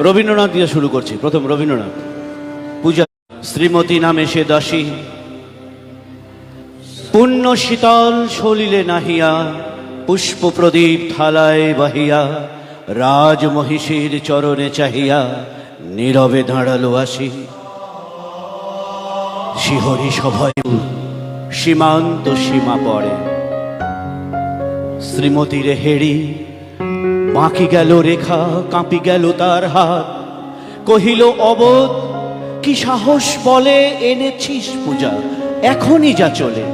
রবীন্দ্রনাথ দিয়ে শুরু করছি, প্রথম রবীন্দ্রনাথ। পূজা শ্রীমতী নামে সে দাসী। পুণ্য শীতল সলিলে নাহিয়া, পুষ্প প্রদীপ থালায় বাহিয়া রাজ মহিষীর চরণে চাহিয়া, নীরবে দাঁড়াল আসি। শিহরি সভয় সীমান্ত সীমা পড়ে। শ্রীমতীরে হেড়ি বাঁকি গেল রেখা, কাঁপি গেল তার হাত। কহিল, অবোধ, কি সাহস বলে এনেছিস পূজা? এখনই যা চলে।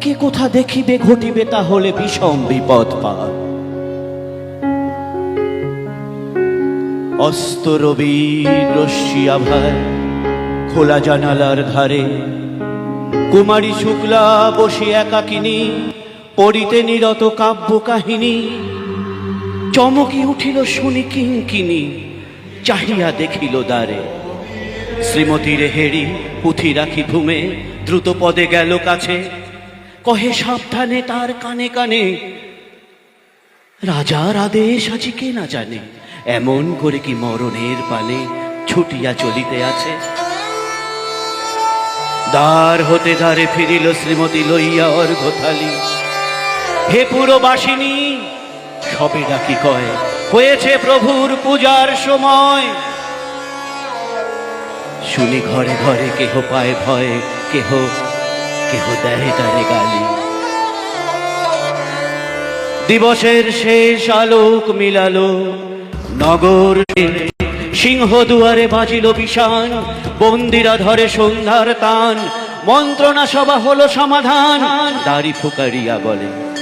কে কোথা দেখিবে, ঘটিবে তাহলে বিষম বিপদ পা অস্ত রবি রশ্মি আভায়, খোলা জানালার ধারে, কুমারী শুক্লা বসে একাকিনী, পড়িতে নিরত কাব্য কাহিনী চমকি উঠিল শুনি কিঙ্কিনি চাহিয়া দেখিল দ্বারে। শ্রীমতীর হেড়ি পুঁথি রাখি ধুমে, দ্রুত পদে গেল কাছে। কহে, সাবধানে তার কানে কানে। রাজার আদেশ আজি কে না জানে? এমন করে কি মরণের পানে ছুটিয়া চলিতে আছে? দ্বার হতে দ্বারে ফিরিল শ্রীমতী লইয়া অর্ঘথালি হে পুরবাসিনী সবে ডাকি কয়? হয়েছে প্রভুর পূজার সময়। শুনি ঘরে ঘরে কেহ পায় ভয়, কেহ কেহ দেয় তারে গালি। দিবসের শেষ আলোক মিলালো। নগর সিংহ দুয়ারে বাজিল বিষান, বন্দিরা ধরে সন্ধ্যার তান। মন্ত্রণা সভা হলো সমাধান, দাড়ি ফুকারিয়া বলে।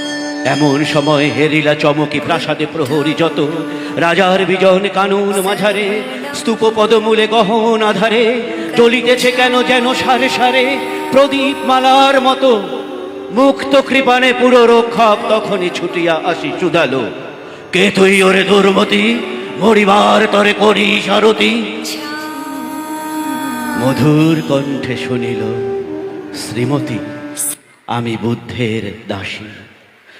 এমন সময় হেরিলা চমকি প্রাসাদে প্রহরী যত, রাজার বিজন কানুন মাঝারে স্তূপ পদমূলে গহন আধারে, জ্বলিতেছে কেন যেন সারে সারে প্রদীপ মালার মতো। মুক্ত কৃপানে পুরো রক্ষক তখনই ছুটিয়া আসি চুদালো। কে তুই ওরে দুর্মতি? মরিবার তরে করি সারতি মধুর কণ্ঠে শুনিল, শ্রীমতী, আমি বুদ্ধের দাসী।